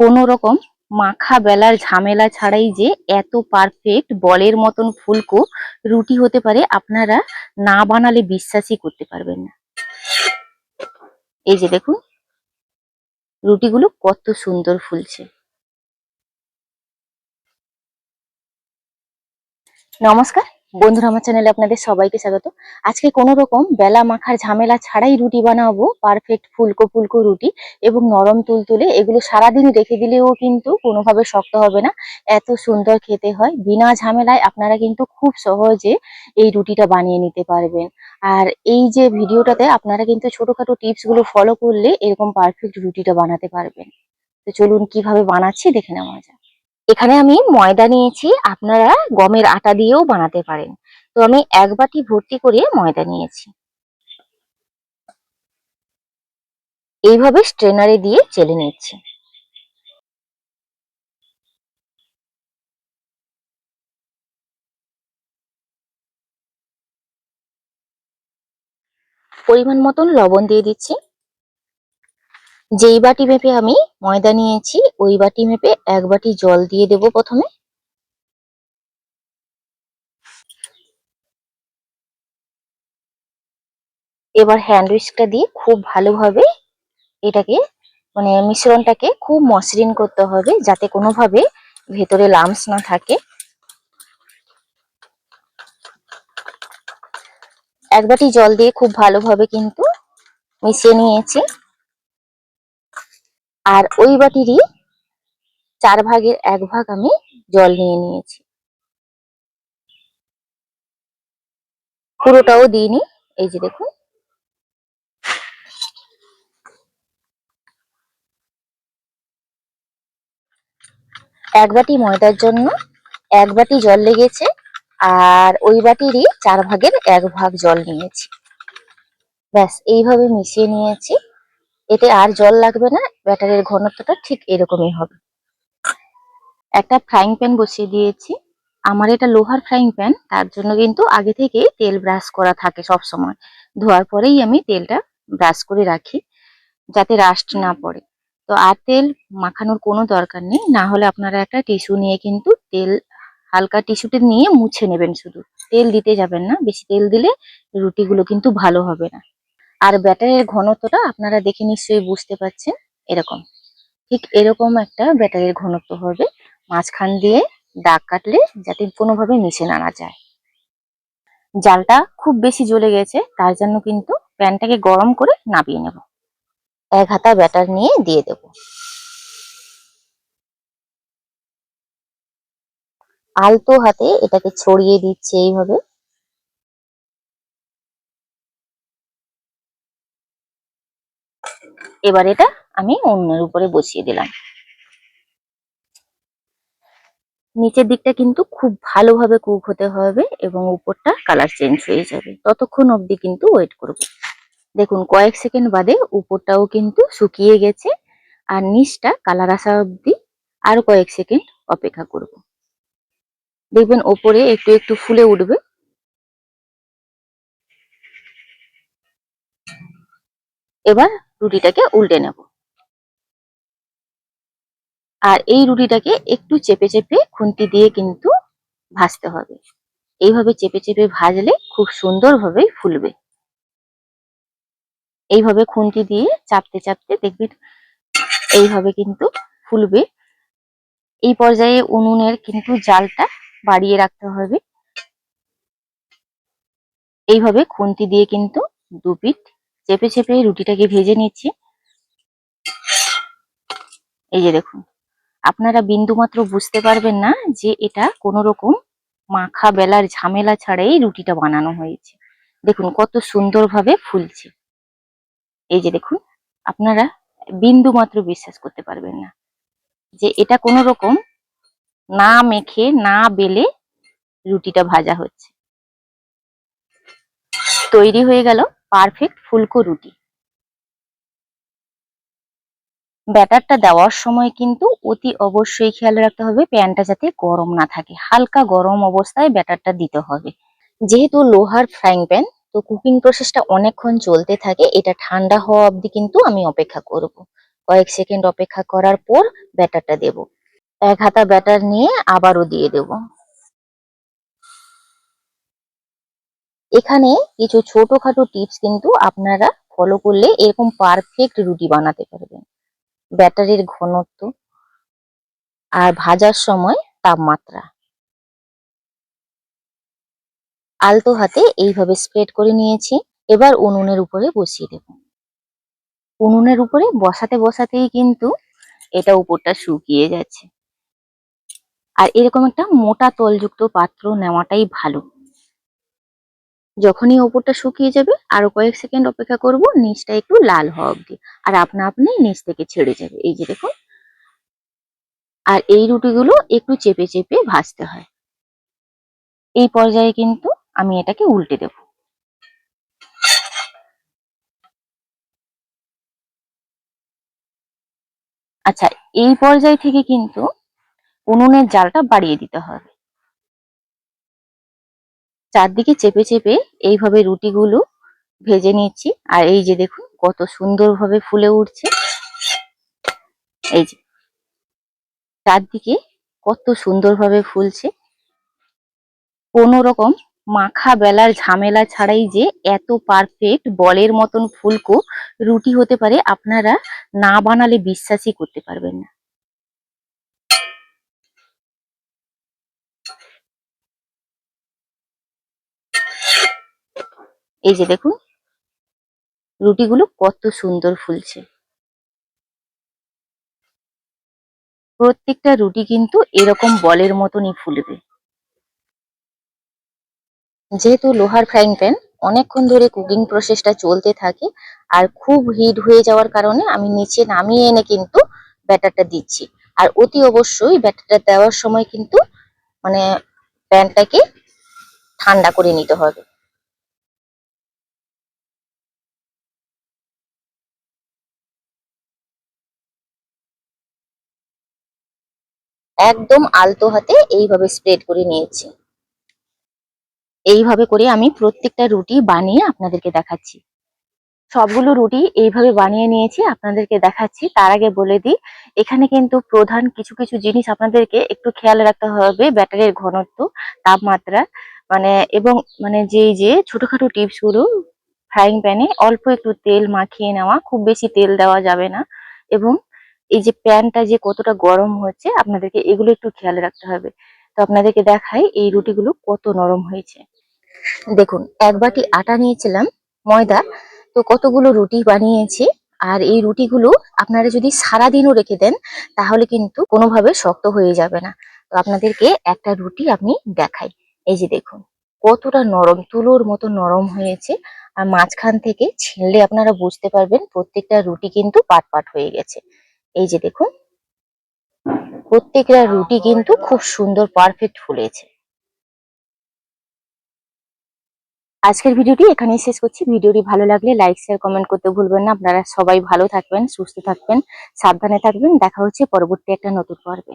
কোনো রকম মাখা বেলার ঝামেলা ছাড়াই যে এত পারফেক্ট বলের মতন ফুলকো রুটি হতে পারে, আপনারা না বানালে বিশ্বাসই করতে পারবেন না। এই যে দেখুন, রুটিগুলো কত সুন্দর ফুলছে। নমস্কার। বন্ধুরা, আমার চ্যানেলে আপনাদের সবাইকে স্বাগত। আজকে কোনো রকম বেলা মাখার ঝামেলা ছাড়াই রুটি বানাবো পারফেক্ট ফুলকো ফুলকো রুটি এবং নরম তুলতুলে। এগুলো সারাদিন রেখে দিলেও কিন্তু কোনোভাবে শক্ত হবে না। এত সুন্দর খেতে হয়। বিনা ঝামেলায় আপনারা কিন্তু খুব সহজে এই রুটিটা বানিয়ে নিতে পারবেন। আর এই যে ভিডিওটাতে আপনারা কিন্তু ছোটখাটো টিপসগুলো ফলো করলে এরকম পারফেক্ট রুটিটা বানাতে পারবেন। তো চলুন কীভাবে বানাচ্ছি দেখে নেওয়া যাক। এখানে আমি ময়দা নিয়েছি, আপনারা গমের আটা দিয়েও বানাতে পারেন। তো আমি এক বাটি ভর্তি করে ময়দা নিয়েছি। এইভাবে স্ট্রেনারে দিয়ে চেলে নিচ্ছি। পরিমাণ মতন লবণ দিয়ে দিচ্ছি। যেই বাটি মেপে আমি ময়দা নিয়েছি, ওই বাটি মেপে এক বাটি জল দিয়ে দেব প্রথমে। এবার হ্যান্ড উইস্কটা দিয়ে খুব ভালোভাবে এটাকে মানে মিশ্রণটাকে খুব মসৃণ করতে হবে, যাতে কোনোভাবে ভেতরে লামস না থাকে। এক বাটি জল দিয়ে খুব ভালোভাবে কিন্তু মিশিয়ে নিয়েছি। আর ওই বাটিরই চার ভাগের এক ভাগ আমি জল নিয়ে নিয়েছি। পুরোটাও দিইনি, এই যে দেখুন। এক বাটি ময়দার জন্য এক বাটি জল লেগেছে আর ওই বাটিরই চার ভাগের এক ভাগ জল নিয়েছি। ব্যাস, এইভাবে মিশিয়ে নিয়েছি। এতে আর জল লাগবে না, ব্যাটারের ঘনত্বটা ঠিক এরকমই হবে। একটা ফ্রাইং প্যান বসিয়ে দিয়েছি। আমার এটা লোহার ফ্রাইং প্যান তার জন্য কিন্তু আগে থেকে তেল ব্রাশ করা থাকে সব সময় ধোয়ার পরেই আমি তেলটা ব্রাশ করে রাখি, যাতে রাস্ট না পড়ে। তো আর তেল মাখানোর কোনো দরকার নেই, না হলে আপনারা একটা টিস্যু নিয়ে কিন্তু তেল, হালকা টিস্যুতে নিয়ে মুছে নেবেন শুধু। তেল দিতে যাবেন না, বেশি তেল দিলে রুটিগুলো কিন্তু ভালো হবে না। আর ব্যাটারের ঘনত্বটা আপনারা দেখে নিশ্চয়ই বুঝতে পারছেন, এরকম। ঠিক এরকম একটা ব্যাটারের ঘনত্ব হবে, মাঝখান দিয়ে দাগ কাটলে যাতে কোনোভাবে মিশে না না যায়। জালটা খুব বেশি জ্বলে গেছে, তার জন্য কিন্তু প্যানটাকে গরম করে নামিয়ে নেব। এক হাতা ব্যাটার নিয়ে দিয়ে দেব। আলতো হাতে এটাকে ছড়িয়ে দিচ্ছে এইভাবে। এবার এটা আমি অন্যের উপরে বসিয়ে দিলাম। নিচের দিকটা কিন্তু খুব ভালোভাবে কুক হতে হবে এবং উপরটা কালার চেঞ্জ হয়ে যাবে। ততক্ষণ অবধি কিন্তু ওয়েট করব। দেখুন, কয়েক সেকেন্ড বাদে উপরটাও কিন্তু শুকিয়ে গেছে আর নিচটা কালার আসা অবধি আর কয়েক সেকেন্ড অপেক্ষা করব। দেখবেন ওপরে একটু একটু ফুলে উঠবে। এবার রুটিটাকে উল্টে নেব। আর এই রুটিটাকে একটু চেপে চেপে খুন্তি দিয়ে কিন্তু ভাজতে হবে। এইভাবে চেপে চেপে ভাজলে খুব সুন্দরভাবে ফুলবে। এইভাবে খুন্তি দিয়ে চাপতে চাপতে দেখবেন এইভাবে কিন্তু ফুলবে। এই পর্যায়ে উনুনের কিন্তু জালটা বাড়িয়ে রাখতে হবে। এইভাবে খুন্তি দিয়ে কিন্তু দু পিঠ চেপে চেপে রুটিটাকে ভেজে নিচ্ছি। এই যে দেখুন, আপনারা বিন্দুমাত্র বুঝতে পারবেন না যে এটা কোনো রকম মাখা বেলার ঝামেলা ছাড়াই রুটিটা বানানো হয়েছে। দেখুন, কত সুন্দরভাবে ফুলছে। এই যে দেখুন, আপনারা বিন্দু মাত্র বিশ্বাস করতে পারবেন না যে এটা কোনো রকম না মেখে, না বেলে রুটিটা ভাজা হচ্ছে। তৈরি হয়ে গেল। পারফেক্ট ফুলকো রুটি। ব্যাটারটা দেওয়ার সময় কিন্তু অতি অবশ্যই খেয়াল রাখতে হবে, প্যানটা যাতে গরম না থাকে। হালকা গরম অবস্থায় ব্যাটারটা দিতে হবে। যেহেতু লোহার ফ্রাইং প্যান, তো কুকিং প্রসেসটা অনেকক্ষণ চলতে থাকে, এটা ঠান্ডা হওয়া অবধি কিন্তু আমি অপেক্ষা করব। কয়েক সেকেন্ড অপেক্ষা করার পর ব্যাটারটা দেব। এক হাতা ব্যাটার নিয়ে আবারও দিয়ে দেব। এখানে কিছু ছোটখাটো টিপস কিন্তু আপনারা ফলো করলে এরকম পারফেক্ট রুটি বানাতে পারবেন। ব্যাটারের ঘনত্ব আর ভাজার সময় তাপমাত্রা। আলতো হাতে এইভাবে স্প্রেড করে নিয়েছি, এবার উনুনের উপরে বসিয়ে দেব। উনুনের উপরে বসাতে বসাতেই কিন্তু এটা উপরটা শুকিয়ে যাচ্ছে। আর এরকম একটা মোটা তলযুক্ত পাত্র নেওয়াটাই ভালো। যখনই ওপরটা শুকিয়ে যাবে, আরও কয়েক সেকেন্ড অপেক্ষা করব, নিচটা একটু লাল হওয়া অব্দি আর আপনা আপনি নিচ থেকে ছেড়ে যাবে। এই যে দেখুন। আর এই রুটিগুলো একটু চেপে চেপে ভাজতে হয়। এই পর্যায়ে কিন্তু আমি এটাকে উল্টে দেব। আচ্ছা এই পর্যায় থেকে কিন্তু উনুনের জালটা বাড়িয়ে দিতে হবে। চারদিকে চেপে চেপে এইভাবে রুটিগুলো ভেজে নিচ্ছি। আর এই যে দেখুন, কত সুন্দরভাবে ফুলে উঠছে। এই যে চারদিকে কত সুন্দরভাবে ফুলছে। কোনো রকম মাখা বেলার ঝামেলা ছাড়াই যে এত পারফেক্ট বলের মতন ফুলকো রুটি হতে পারে, আপনারা না বানালে বিশ্বাসই করতে পারবেন না। এই যে দেখুন, রুটিগুলো কত সুন্দর ফুলছে। প্রত্যেকটা রুটি কিন্তু এরকম বলের মতনই ফুলবে। যেহেতু লোহার ফ্রাইং প্যান, অনেকক্ষণ ধরে কুকিং প্রসেসটা চলতে থাকে আর খুব হিট হয়ে যাওয়ার কারণে আমি নিচে নামিয়ে এনে কিন্তু ব্যাটারটা দিচ্ছি। আর অতি অবশ্যই ব্যাটারটা দেওয়ার সময় কিন্তু মানে প্যানটাকে ঠান্ডা করে নিতে হবে। একদম আলতো হাতে এইভাবে স্প্রেড করে নিয়েছি। এইভাবে করে আমি প্রত্যেকটা রুটি বানিয়ে আপনাদেরকে দেখাচ্ছি। সবগুলো রুটি এইভাবে বানিয়ে নিয়েছি, আপনাদেরকে দেখাচ্ছি। তার আগে বলে দিই, এখানে কিন্তু প্রধান কিছু কিছু জিনিস আপনাদেরকে একটু খেয়াল রাখতে হবে, ব্যাটারের ঘনত্ব, তাপমাত্রা মানে এবং মানে যে যে ছোটখাটো টিপসগুলো ফ্রাইং প্যানে অল্প একটু তেল মাখিয়ে নেওয়া, খুব বেশি তেল দেওয়া যাবে না। এবং এই যে প্যানটা যে কতটা গরম হচ্ছে আপনাদেরকে এগুলো একটু খেয়াল রাখতে হবে। তো আপনাদেরকে দেখাই এই রুটিগুলো কত নরম হয়েছে। দেখুন, এক বাটি আটা নিয়েছিলাম, ময়দা। তো কতগুলো রুটি বানিয়েছি, আর এই রুটিগুলো আপনারা যদি সারাদিনও রেখে দেন, তাহলে কিন্তু কোনোভাবে শক্ত হয়ে যাবে না। তো আপনাদেরকে একটা রুটি আমি দেখাই। এই যে দেখুন, কতটা নরম, তুলোর মতো নরম হয়েছে। আর মাঝখান থেকে ছিঁড়লে আপনারা বুঝতে পারবেন, প্রত্যেকটা রুটি কিন্তু পাট পাট হয়ে গেছে। এই যে দেখুন, প্রত্যেকটা রুটি কিন্তু খুব সুন্দর পারফেক্ট ফুলেছে। আজকের ভিডিওটি এখানেই শেষ করছি। ভিডিওটি ভালো লাগলে লাইক শেয়ার কমেন্ট করতে ভুলবেন না। আপনারা সবাই ভালো থাকবেন, সুস্থ থাকবেন, সাবধানে থাকবেন। দেখা হচ্ছে পরবর্তী একটা নতুন পর্বে।